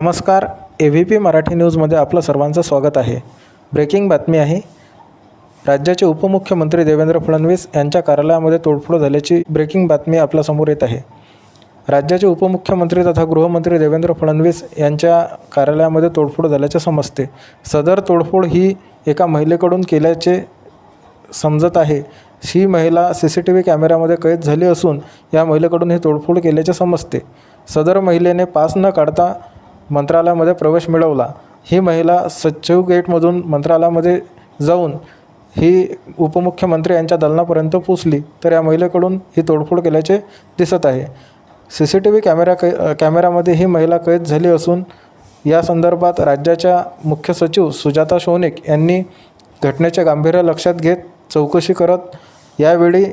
नमस्कार ए V P Marathi न्यूजमध्ये आपलं सर्वांचं स्वागत आहे. ब्रेकिंग बातमी आहे. राज्याचे उपमुख्यमंत्री देवेंद्र फडणवीस यांच्या कार्यालयामध्ये तोडफोड झाल्याची ब्रेकिंग बातमी आपल्यासमोर येत आहे. राज्याचे उपमुख्यमंत्री तथा गृहमंत्री देवेंद्र फडणवीस यांच्या कार्यालयामध्ये तोडफोड झाल्याचे समजते. सदर तोडफोड ही एका महिलेकडून केल्याचे समजत आहे. ही महिला सी सी टी व्ही कॅमेऱ्यामध्ये कैद झाली असून या महिलेकडून ही तोडफोड केल्याचे समजते. सदर महिलेने पास न काढता मंत्रालयामध्ये प्रवेश मिळवला. ही महिला सचिव गेटमधून मंत्रालयामध्ये जाऊन ही उपमुख्यमंत्री यांच्या दलनापर्यंत पोचली तर या महिलेकडून ही तोडफोड केल्याचे दिसत आहे. C C T V camera कै कॅमेऱ्यामध्ये ही महिला कैद झाली असून या संदर्भात राज्याच्या मुख्य सचिव सुजाता शौनिक यांनी घटनेचे गांभीर्य लक्षात घेत चौकशी करत यावेळी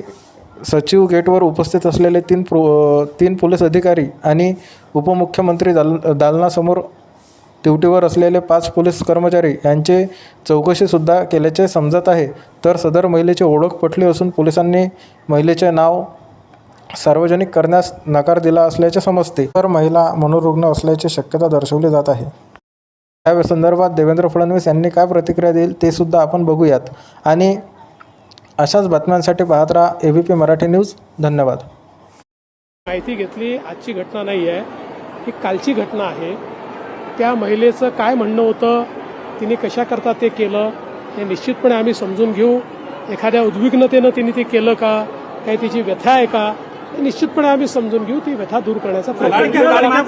सचिव गेटवर उपस्थित असलेले तीन प्रो तीन पोलीस अधिकारी आणि उपमुख्यमंत्री दाल दालनासमोर ड्युटीवर असलेले पाच पोलीस कर्मचारी यांचे चौकशीसुद्धा केल्याचे समजत आहे. तर सदर महिलेची ओळख पटली असून पोलिसांनी महिलेचे नाव सार्वजनिक करण्यास नकार दिला असल्याचे समजते. तर महिला मनोरुग्ण असल्याची शक्यता दर्शवली जात आहे. या संदर्भात देवेंद्र फडणवीस यांनी काय प्रतिक्रिया देईल ते सुद्धा आपण बघूयात. आणि अशाच बातम्यांसाठी पाहत राहा A V P Marathi news. धन्यवाद. माहिती घेतली आजची घटना नाही आहे. ही कालची घटना आहे. त्या महिलेचं काय म्हणणं होतं तिने कशाकरता ते केलं हे निश्चितपणे आम्ही समजून घेऊ. एखाद्या उद्विग्नतेनं तिने ते केलं का काही तिची व्यथा आहे का हे निश्चितपणे आम्ही समजून घेऊ. ती व्यथा दूर करण्याचा प्रयत्न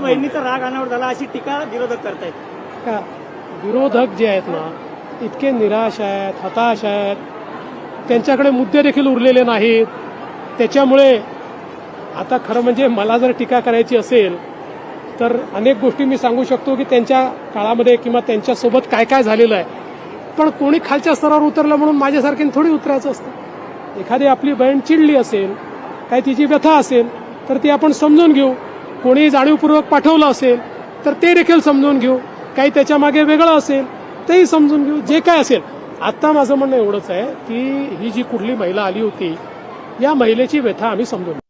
बहिणीचा राग अनावर झाला अशी टीका विरोधक करतायत. का? विरोधक जे आहेत ना इतके निराश आहेत हताश आहेत. त्यांच्याकडे मुद्दे देखील उरलेले नाहीत. त्याच्यामुळे आता खरं म्हणजे मला जर टीका करायची असेल तर अनेक गोष्टी मी सांगू शकतो की त्यांच्या काळामध्ये किंवा त्यांच्यासोबत काय काय झालेलं आहे. पण कोणी खालच्या स्तरावर उतरलं म्हणून माझ्यासारख्याने थोडी उतरायचं असतं. एखादी आपली बहीण चिडली असेल काय तिची व्यथा असेल तर ती आपण समजून घेऊ. कोणी जाणीवपूर्वक पाठवलं असेल तर ते देखील समजून घेऊ. काही त्याच्यामागे वेगळं असेल तेही समजून घेऊ जे काय असेल आत्ता माझं म्हणणं एवढंच आहे की ही जी कुठली महिला आली होती या महिलेची व्यथा आम्ही समजून घेऊ.